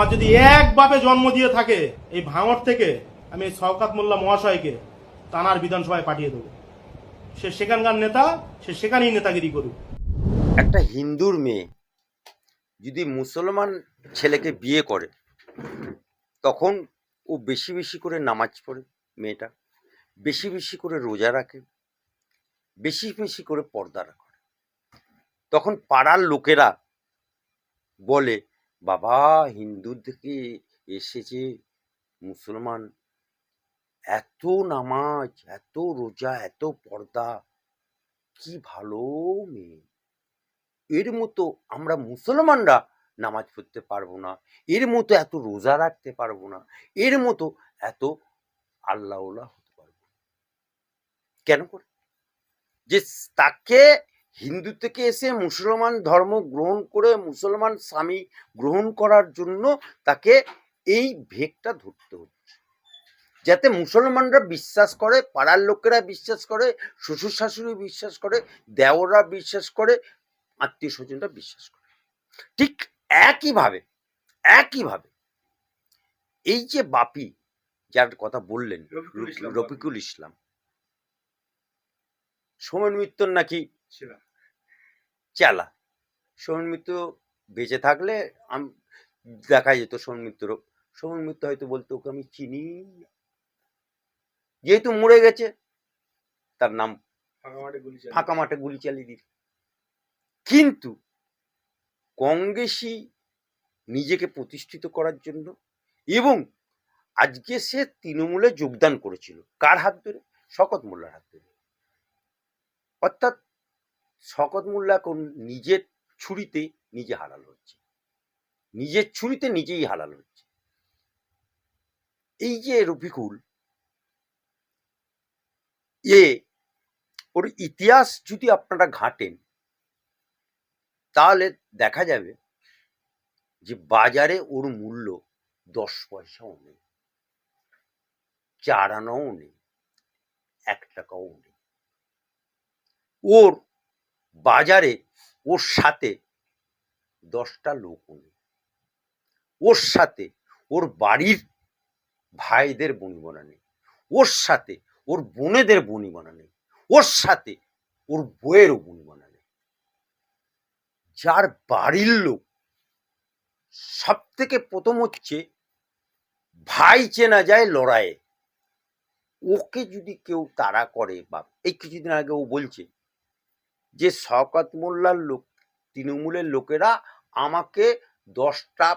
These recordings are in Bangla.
আমার যদি এক বাপে জন্ম দিয়ে থাকে, এই ভাঙর থেকে আমি এই শওকাত মোল্লা মহাশয়কে তানার বিধানসভায় পাঠিয়ে দেবো। সে সেখানকার নেতা, সে সেখানেই নেতাগিরি করুক। একটা হিন্দুর মেয়ে যদি মুসলমান ছেলেকে বিয়ে করে, তখন ও বেশি বেশি করে নামাজ পড়ে মেয়েটা, বেশি বেশি করে রোজা রাখে, বেশি বেশি করে পর্দা রাখে। তখন পাড়ার লোকেরা বলে বাবা হিন্দু থেকে এসেছে মুসলমান, এত নামাজ, এত রোজা, এত পর্দা, কি ভালো মেয়ে। এর মতো আমরা মুসলমানরা নামাজ পড়তে পারব না, এর মতো এত রোজা রাখতে পারব না, এর মতো এত আল্লাহওয়ালা হতে পারব কেন করে? যে তাকে হিন্দু থেকে এসে মুসলমান ধর্ম গ্রহণ করে মুসলমান স্বামী গ্রহণ করার জন্য তাকে এই ভেগটা ধরতে হচ্ছে। যাতে মুসলমানরা বিশ্বাস করে পাড়ার লোকেরা বিশ্বাস করে শ্বশুর শাশুড়ি বিশ্বাস করে দেওরা বিশ্বাস করে আত্মীয় স্বজনরা বিশ্বাস করে। ঠিক একইভাবে একইভাবে এই যে বাপি যার কথা বললেন রফিকুল ইসলাম সোমেন মিত্তর নাকি চেলা। সোমেন মিত্র বেঁচে থাকলে আম দেখা যেত সোমেন মিত্র। সোমেন মিত্র হয়তো বলতো ওকে আমি চিনি যেহেতু মরে গেছে তার নাম ফাঁকা মাঠে গুলি চালিয়ে। দিল। কিন্তু কংগ্রেসই নিজেকে প্রতিষ্ঠিত করার জন্য এবং আজকে সে তৃণমূলে যোগদান করেছিল। কার হাত ধরে? শকত মোল্লার হাত ধরে। অর্থাৎ শকত মোল্লা এখন নিজের ছুরিতে নিজে হালাল হচ্ছে। নিজের ছুরিতে নিজেই হালাল হচ্ছে। এই যে রফিকুল, এ ওর ইতিহাস যদি আপনারা ঘাটেন, তাহলে দেখা যাবে যে বাজারে ওর মূল্য দশ পয়সাও নেই, চার আনাও নেই, এক টাকাও নেই। ওর বাজারে ওর সাথে দশটা লোকও নেই ওর সাথে ওর বাড়ির ভাইদের বনিবনা নেই। ওর সাথে ওর বোনেদের বনিবনা নেই। ওর সাথে ওর বইয়েরও বনি বনিবনা নেই। যার বাড়ির লোক সব থেকে প্রথম হচ্ছে ভাই চেনা যায় লড়াইয়ে। ওকে যদি কেউ তাড়া করে বা এই কিছুদিন আগে ও বলছে যে শওকত মোল্লার লোক, তৃণমূলের লোকেরা আমাকে দশটা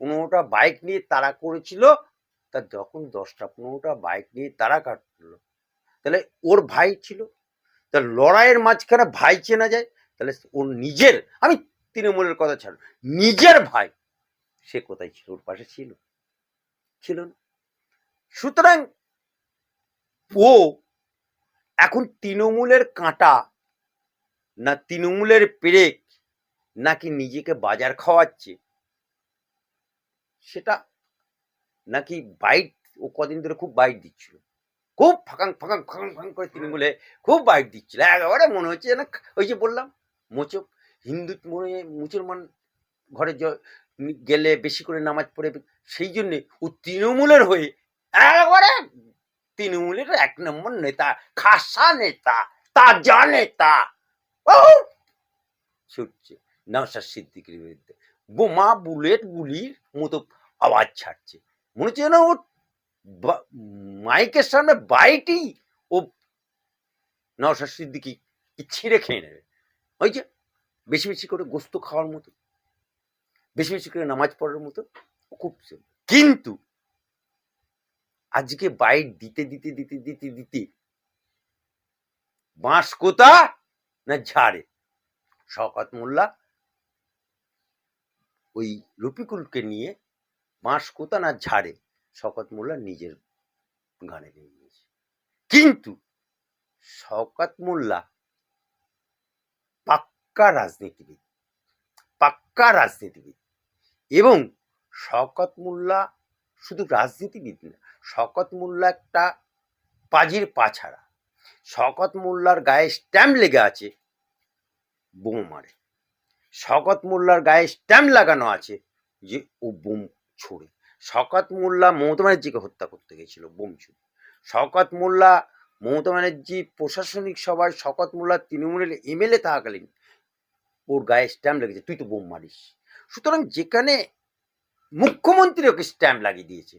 পনেরোটা বাইক নিয়ে তারা করেছিল। তা যখন দশটা পনেরোটা বাইক নিয়ে তারা কাটলো, তাহলে ওর ভাই ছিল। তা লড়াইয়ের মাঝখানে ভাই চেনা যায়, তাহলে ওর নিজের, আমি তৃণমূলের কথা ছাড়ো, নিজের ভাই সে কোথায় ছিল? ওর পাশে ছিল। ছিল না। সুতরাং ও এখন তৃণমূলের কাঁটা না তৃণমূলের পেরেক নাকি নিজেকে বাজার খাওয়াচ্ছে? সেটা নাকি বাইট ও কদিন ধরে খুব বাইট দিচ্ছিল। খুব ফাঁকাং ফাঁকাং ফাঁকাং ফাঁকাং করে তৃণমূলে খুব বাইট দিচ্ছিল। একেবারে মনে হচ্ছে যেন ওই যে বললাম, মোচক, হিন্দু মনে মুসলমান ঘরে গেলে বেশি করে নামাজ পড়ে, সেই জন্যে ও তৃণমূলের হয়ে একেবারে তৃণমূলের এক নম্বর নেতা, খাসা নেতা, তাজা নেতা ছুটছে নওশাদ সিদ্দিকির বিরুদ্ধে। বোমা, বুলেট, গুলির মতো আওয়াজ ছাড়ছে। মনে হচ্ছে না ও মাইকের সামনে বাইটি ও নওশাদ সিদ্দিকি ছিঁড়ে খেয়ে নেবে। ওই যে বেশি বেশি করে গোস্ত খাওয়ার মতো, বেশি বেশি করে নামাজ পড়ার মতো খুব কিন্তু আজকে বাইট দিতে দিতে দিতে দিতে দিতে বাঁশ কোথা? না, ঝাড়ে। শওকত মোল্লা ওই রফিকুলকে নিয়ে বাঁশ কোথা না, ঝাড়ে। শওকত মোল্লা নিজের গানে নিয়ে নিয়েছে। কিন্তু শওকত মোল্লা পাক্কা রাজনীতিবিদ পাক্কা রাজনীতিবিদ এবং শওকত মোল্লা শুধু রাজনীতিবিদ না, শওকত মোল্লা একটা পাজির পাছাড়া। শওকত মোল্লার গায়ে স্ট্যাম্প লেগে আছে, বোম মারে। শকত মোল্লার গায়ে স্ট্যাম্প লাগানো আছে যে ও বোম ছড়ে। শকত মোল্লা মমতা ব্যানার্জিকে হত্যা করতে গেছিল, বোম ছুড়ে। শওকত মোল্লা মমতা ব্যানার্জি প্রশাসনিক সভায় শকত মোল্লা তৃণমূলের এমএলএ থাকাকালীন ওর গায়ে স্ট্যাম্প লেগেছে, তুই তো বোম মারিস। সুতরাং যেখানে মুখ্যমন্ত্রী ওকে স্ট্যাম্প লাগিয়ে দিয়েছে,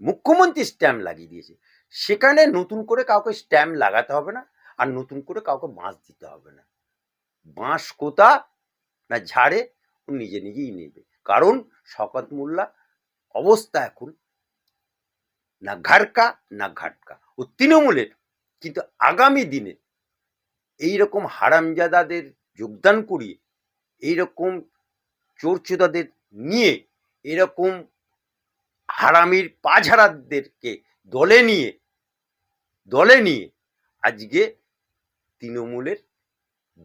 মুখ্যমন্ত্রী স্ট্যাম্প লাগিয়ে দিয়েছে সেখানে নতুন করে কাউকে স্ট্যাম্প লাগাতে হবে না, আর নতুন করে কাউকে বাঁশ দিতে হবে না। বাঁশ কোথা? না ঝাড়ে, ও নিজে নিজেই নেবে। কারণ শকত মোল্লা অবস্থা এখন না ঘাটকা না ঘাটকা। ও তৃণমূলের, কিন্তু আগামী দিনে এইরকম হারামজাদাদের যোগদান করিয়ে, এইরকম চোরচোদাদের নিয়ে এরকম হারামির পাঝারাদেরকে দলে নিয়ে দলে নিয়ে আজকে তৃণমূলের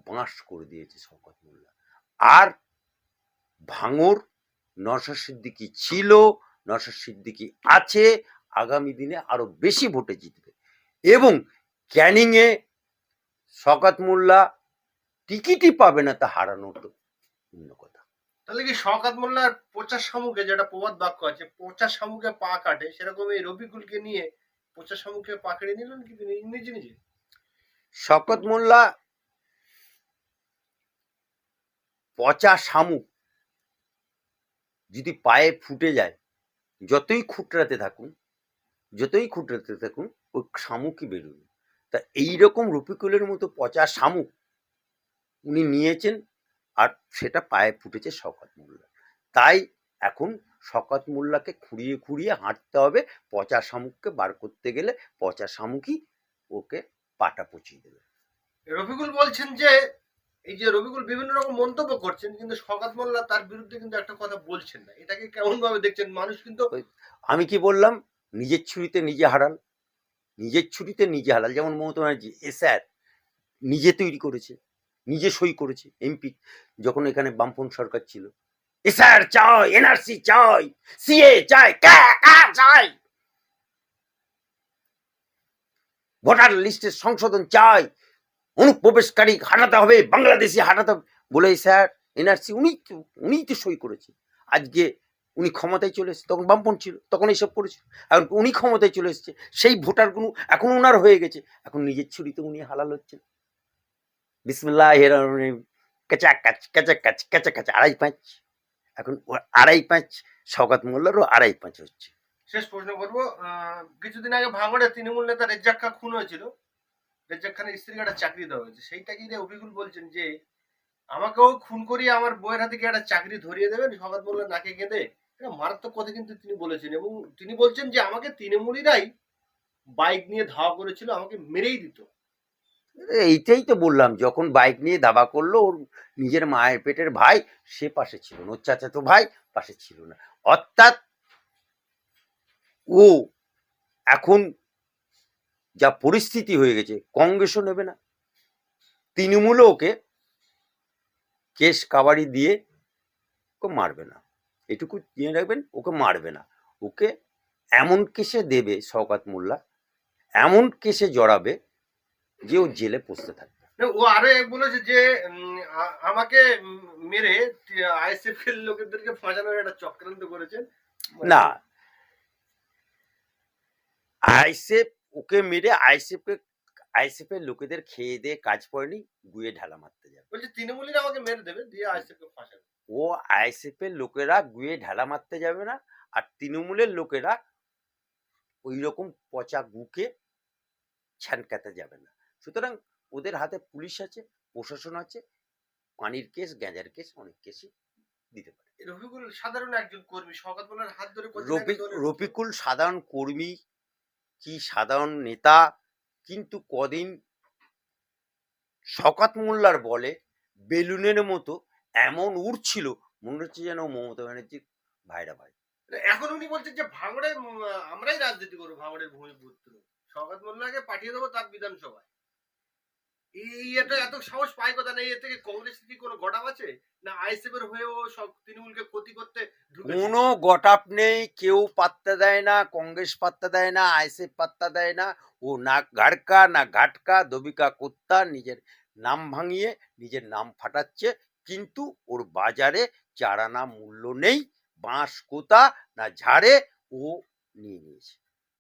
বাঁশ করে দিয়েছে শওকত মোল্লা। আর ভাঙর নরসাদ সিদ্দিকি ছিল নরসাদ সিদ্দিকি আছে, আগামী দিনে আরও বেশি ভোটে জিতবে। এবং ক্যানিংয়ে শকাত মোল্লা টিকিটই পাবে না তা হারানোর অন্য কথা তাহলে কি শওকাত মোল্লার পচা শামুকে, যেটা প্রবাদ বাক্য আছে পচা শামুকে পা কাটে? সেরকম এই রবিকুলকে নিয়ে পচা শামুকে পা কেড়ে নিলেন কি তিনি? নিজে নিজে। শকত মোল্লা পচা শামুক যদি পায়ে ফুটে যায়, যতই খুঁটরাতে থাকুন, যতই খুঁটরাতে থাকুন, ওই শামুকই বেরোবে। তা এইরকম রফিকুলের মতো পচা শামুক উনি নিয়েছেন আর সেটা পায়ে ফুটেছে শকত মোল্লা। তাই এখন শকত মোল্লাকে খুঁড়িয়ে খুঁড়িয়ে হাঁটতে হবে পচা শামুককে বার করতে গেলে পচা শামুকই ওকে পাটা পচিয়ে দেবে। রফিকুল বলছেন যে এই যে রবিকুল বিভিন্ন রকম মন্তব্য করছেন কিন্তু শওকাত মোল্লা তার বিরুদ্ধে কিন্তু একটা কথা বলছেন না। এটাকে কেমন ভাবে দেখছেন? মানুষ কিন্তু আমি কি বললাম? নিজের ছুরিতে নিজে হারাল। নিজের ছুরিতে নিজে হারাল। যেমন মমতা ব্যানার্জি এ স্যার নিজে তৈরি করেছে। নিজে সই করেছে, এমপি, যখন এখানে বামপন সরকার ছিল। এ স্যার চাই, এনআরসি চাই, সিএ চাই চাই? ভোটার লিস্টের সংশোধন চাই, অনুপ্রবেশকারী হাঁটাতে হবে, বাংলাদেশি হাঁটাতে হবে। বলে স্যার, এনআরসি উনি উনিই তো সই করেছে। আজকে উনি ক্ষমতায় চলে এসেছে, তখন বামপন ছিল, তখন এইসব করেছিল। এখন উনি ক্ষমতায় চলে এসেছে, সেই ভোটারগুলো এখন উনার হয়ে গেছে, এখন নিজের ছুরিতে উনি হালাল হচ্ছেন। বিসমুল্লাহ কেচা কাচ কেচা কাচ কেচা কাচ, আড়াই পাঁচ। এখন আড়াই পাঁচ সৌগাত মোল্লারও আড়াই পাঁচ হচ্ছে। শেষ প্রশ্ন করব কিছুদিন আগে ভাঙড়ে তৃণমূল নেতা রেজ্জাক খা খুন হয়েছিল। রেজ্জাক খানের স্ত্রীকে একটা চাকরি দেওয়া হয়েছে। সেইটা কি অভিকুল বলছেন যে, আমাকেও খুন করিয়ে আমার বইয়ের হাতে একটা চাকরি ধরিয়ে দেবেন? সকাত বললে নাকে কেঁদে এটা মারাত্মক কথা কিন্তু তিনি বলেছেন এবং তিনি বলছেন যে, আমাকে তৃণমূলীরাই বাইক নিয়ে ধাওয়া করেছিল, আমাকে মেরেই দিত। এইটাই তো বললাম, যখন বাইক নিয়ে দাবা করল, ওর নিজের মায়ের পেটের ভাই সে পাশে ছিল না। ওর চাচাতো ভাই পাশে ছিল না। অর্থাৎ ও এখন যা পরিস্থিতি হয়ে গেছে, কংগ্রেসও নেবে না। তৃণমূলও ওকে কেস কাবাড়ি দিয়ে ওকে মারবে না। এটুকু জেনে রাখবেন, ওকে মারবে না। ওকে এমন কেসে দেবে শওকাত মোল্লা, এমন কেসে জড়াবে যে ও জেলে পড়তে থাকবে। ও আরও এক বলেছে যে আমাকে মেরে আইএসএফ এর লোকেদেরকে ফাঁসানোর একটা চক্রান্ত করেছেন না। আইসেফ ওকে মেরে আইসেফকে আইসেফ এর লোকেদের খেয়ে দিয়ে কাজ পড়েনি গুয়ে ঢালা মারতে যাবে। বলছে তৃণমূলীরা আমাকে মেরে দেবে দিয়ে আইএসএফ কে ফাঁসাবে। ও আইসেফ এর লোকেরা গুয়ে ঢালা মারতে যাবে না আর তৃণমূলের লোকেরা ওই রকম পচা গুকে ছ্যানকাতে যাবে না। সুতরাং ওদের হাতে পুলিশ আছে প্রশাসন আছে পানির কেস গ্যাঁজার কেস অনেক কেসই দিতে পারে। রফিকুল সাধারণ একজন কর্মী শওকত মোল্লার হাত ধরে রফিকুল সাধারণ কর্মী কি সাধারণ নেতা? কিন্তু কদিন শকাত মোল্লার বলে বেলুনের মতো এমন উড়ছিল মনে হচ্ছে যেন মমতা ব্যানার্জির ভাইরা ভাই। এখন উনি বলছেন যে ভাঙড়ে আমরাই রাজনীতি করব ভাঙড়ের ভূমিপুত্র। শওকত মোল্লাকে পাঠিয়ে দেবো তার বিধানসভায়। এটা এত সাহস পায় কথা নেই এর থেকে কংগ্রেস কি কোনো গটাপ আছে? না আইএসএফ এর হয়েও সব তৃণমূলকে ক্ষতি করতে কোনো গটাপ নেই, কেউ পাত্তা দেয় না, কংগ্রেস পাত্তা দেয় না আইসিএফ পাত্তা দেয় না। ও না গাড়কা, না ঘাটকা, দবিকা কুত্তা, নিজের নাম ভাঙিয়ে, নিজের নাম ফাটাচ্ছে। কিন্তু ওর বাজারে চারানা মূল্য নেই, বাঁশ কোতা না ঝাড়ে ও নিয়ে নিয়েছে।